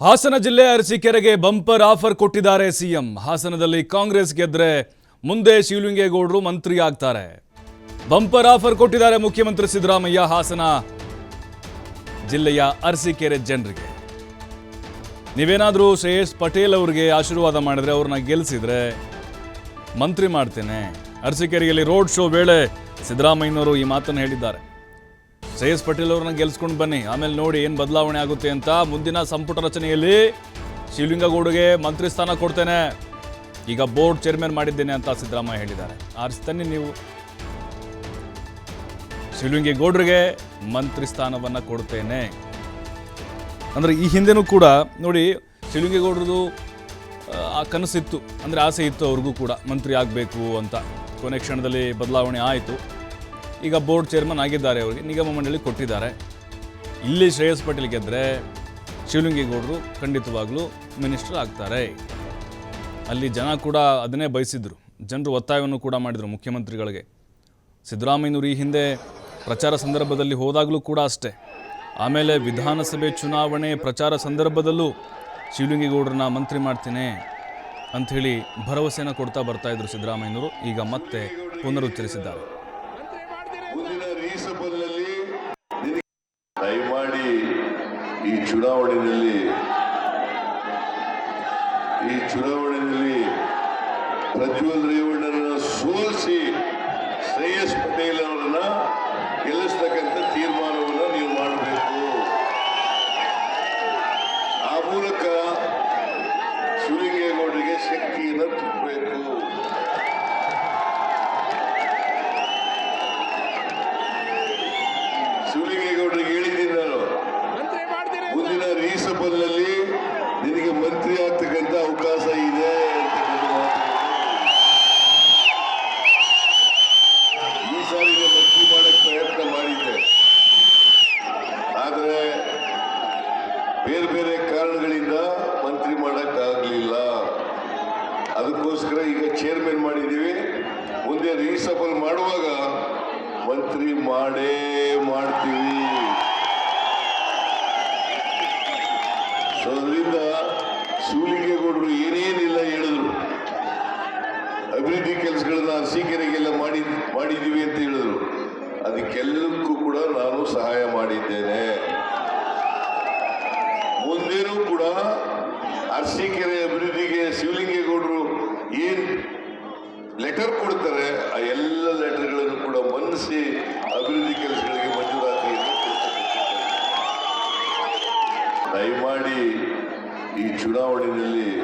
ಹಾಸನ ಜಿಲ್ಲೆ ಅರಸೀಕೆರೆಗೆ bumper offer ಕೊಟ್ಟಿದ್ದಾರೆ ಸಿಎಂ. ಹಾಸನದಲ್ಲಿ ಕಾಂಗ್ರೆಸ್ ಗೆದ್ರೆ ಮುಂದೆ ಶಿವಲಿಂಗೇಗೌಡರು ಮಂತ್ರಿ ಆಗ್ತಾರೆ ಬಂಪರ್ ಆಫರ್ ಕೊಟ್ಟಿದ್ದಾರೆ ಮುಖ್ಯಮಂತ್ರಿ ಸಿದ್ದರಾಮಯ್ಯ ಹಾಸನ ಜಿಲ್ಲೆಯ ಅರಸೀಕೆರೆ ಜನರಿಗೆ. ನೀವೇನಾದರೂ ಶ್ರೇಯಸ್ ಪಟೇಲ್ ಅವರಿಗೆ ಆಶೀರ್ವಾದ ಮಾಡಿದ್ರೆ ಅವ್ರನ್ನ ಗೆಲ್ಲಿಸಿದ್ರೆ ಮಂತ್ರಿ ಮಾಡ್ತೇನೆ. ಅರಸೀಕೆರೆಯಲ್ಲಿ ರೋಡ್ ಶೋ ವೇಳೆ ಸಿದ್ದರಾಮಯ್ಯನವರು ಈ ಮಾತನ್ನು ಹೇಳಿದ್ದಾರೆ. ಶ್ರೇಯಸ್ ಪಟೇಲ್ ಅವ್ರನ್ನ ಗೆಲ್ಸ್ಕೊಂಡು ಬನ್ನಿ. ಆಮೇಲೆ ನೋಡಿ ಏನು ಬದಲಾವಣೆ ಆಗುತ್ತೆ ಅಂತ ಮುಂದಿನ ಸಂಪುಟ ರಚನೆಯಲ್ಲಿ ಶಿವಲಿಂಗಗೌಡಗೆ ಮಂತ್ರಿ ಸ್ಥಾನ ಕೊಡ್ತೇನೆ. ಈಗ ಬೋರ್ಡ್ ಚೇರ್ಮನ್ ಮಾಡಿದ್ದೇನೆ ಅಂತ ಸಿದ್ದರಾಮಯ್ಯ ಹೇಳಿದ್ದಾರೆ. ಆರಿಸ್ತಾನೆ ನೀವು. ಶಿವಲಿಂಗೇಗೌಡರಿಗೆ ಮಂತ್ರಿ ಸ್ಥಾನವನ್ನು ಕೊಡ್ತೇನೆ. ಅಂದರೆ ಈ ಹಿಂದೆನೂ ಕೂಡ ನೋಡಿ ಶಿವಲಿಂಗೇಗೌಡರದು ಆ ಕನಸಿತ್ತು. ಅಂದರೆ ಆಸೆ ಇತ್ತು ಅವ್ರಿಗೂ ಕೂಡ ಮಂತ್ರಿ ಆಗಬೇಕು ಅಂತ. ಕೊನೆ ಕ್ಷಣದಲ್ಲಿ ಬದಲಾವಣೆ ಆಯಿತು. ಈಗ ಬೋರ್ಡ್ ಚೇರ್ಮನ್ ಆಗಿದ್ದಾರೆ ಅವರಿಗೆ, ನಿಗಮ ಮಂಡಳಿ ಕೊಟ್ಟಿದ್ದಾರೆ. ಇಲ್ಲಿ ಶ್ರೇಯಸ್ ಪಟೇಲ್ ಗೆದ್ದರೆ ಶಿವಲಿಂಗೇಗೌಡರು ಖಂಡಿತವಾಗ್ಲೂ ಮಿನಿಸ್ಟರ್ ಆಗ್ತಾರೆ. ಅಲ್ಲಿ ಜನ ಕೂಡ ಅದನ್ನೇ ಬಯಸಿದ್ರು. ಜನರು ಒತ್ತಾಯವನ್ನು ಕೂಡ ಮಾಡಿದರು ಮುಖ್ಯಮಂತ್ರಿಗಳಿಗೆ. ಸಿದ್ದರಾಮಯ್ಯನವರು ಈ ಹಿಂದೆ ಪ್ರಚಾರ ಸಂದರ್ಭದಲ್ಲಿ ಹೋದಾಗಲೂ ಕೂಡ ಅಷ್ಟೇ. ಆಮೇಲೆ ವಿಧಾನಸಭೆ ಚುನಾವಣೆ ಪ್ರಚಾರ ಸಂದರ್ಭದಲ್ಲೂ ಶಿವಲಿಂಗೇಗೌಡರನ್ನ ಮಂತ್ರಿ ಮಾಡ್ತೀನಿ ಅಂಥೇಳಿ ಭರವಸೆಯನ್ನು ಕೊಡ್ತಾ ಬರ್ತಾ ಇದ್ರು ಸಿದ್ದರಾಮಯ್ಯನವರು. ಈಗ ಮತ್ತೆ ಪುನರುಚ್ಚರಿಸಿದ್ದಾರೆ. ನಿನಗೆ ದಯಮಾಡಿ ಈ ಚುನಾವಣೆಯಲ್ಲಿ ಈ ಚುನಾವಣೆಯಲ್ಲಿ ಪ್ರಜ್ವಲ್ ರೇವಣ್ಣನ ಸೋಲಿಸಿ ಶ್ರೇಯಸ್ ಪಟೇಲ್ ಅವರನ್ನ ಗೆಲ್ಲಿಸ್ತಕ್ಕಂಥ ಶಿವಲಿಂಗೇಗೌಡರಿಗೆ ಹೇಳಿದ್ದೀನಿ ನಾನು. ಮುಂದಿನ ರೀಸಬಲ್ನಲ್ಲಿ ನಿನಗೆ ಮಂತ್ರಿ ಆಗ್ತಕ್ಕಂಥ ಅವಕಾಶ ಇದೆ ಈ ಸಾರಿ ಮಂತ್ರಿ ಮಾಡಕ್ ಪ್ರಯತ್ನ ಮಾಡಿದ್ದೆ. ಆದರೆ ಬೇರೆ ಬೇರೆ ಕಾರಣಗಳಿಂದ ಮಂತ್ರಿ ಮಾಡಕ್ ಆಗ್ಲಿಲ್ಲ ಅದಕ್ಕೋಸ್ಕರ ಈಗ ಚೇರ್ಮನ್ ಮಾಡಿದ್ದೀವಿ. ಮುಂದೆ ರೀಸಬಲ್ ಮಾಡುವಾಗ ಮಂತ್ರಿ ಮಾಡೇ ಸೊ ಅದರಿಂದ ಶಿವಲಿಂಗೇಗೌಡರು ಏನೇನಿಲ್ಲ ಹೇಳಿದ್ರು. ಅಭಿವೃದ್ಧಿ ಕೆಲಸಗಳನ್ನ ಅರಸೀಕೆರೆಗೆಲ್ಲ ಮಾಡಿ, ಮಾಡಿದ್ದೀವಿ ಅಂತ ಹೇಳಿದ್ರು. ಅದಕ್ಕೆಲ್ಲಕ್ಕೂ ಕೂಡ ನಾನು ಸಹಾಯ ಮಾಡಿದ್ದೇನೆ. ಮುಂದೇನೂ ಕೂಡ ಅರಸೀಕೆರೆ ಅಭಿವೃದ್ಧಿಗೆ ಶಿವಲಿಂಗೇಗೌಡರು ಏನ್ ಲೆಟರ್ ಕೊಡ್ತಾರೆ, ಆ ಎಲ್ಲ ಲೆಟರ್ಗಳನ್ನು ಕೂಡ ಮನ್ನಿಸಿ ಅಭಿವೃದ್ಧಿ ಕೆಲಸಗಳಿಗೆ ಮಂಜೂರಾತಿಯನ್ನು ಚುನಾವಣೆಯಲ್ಲಿ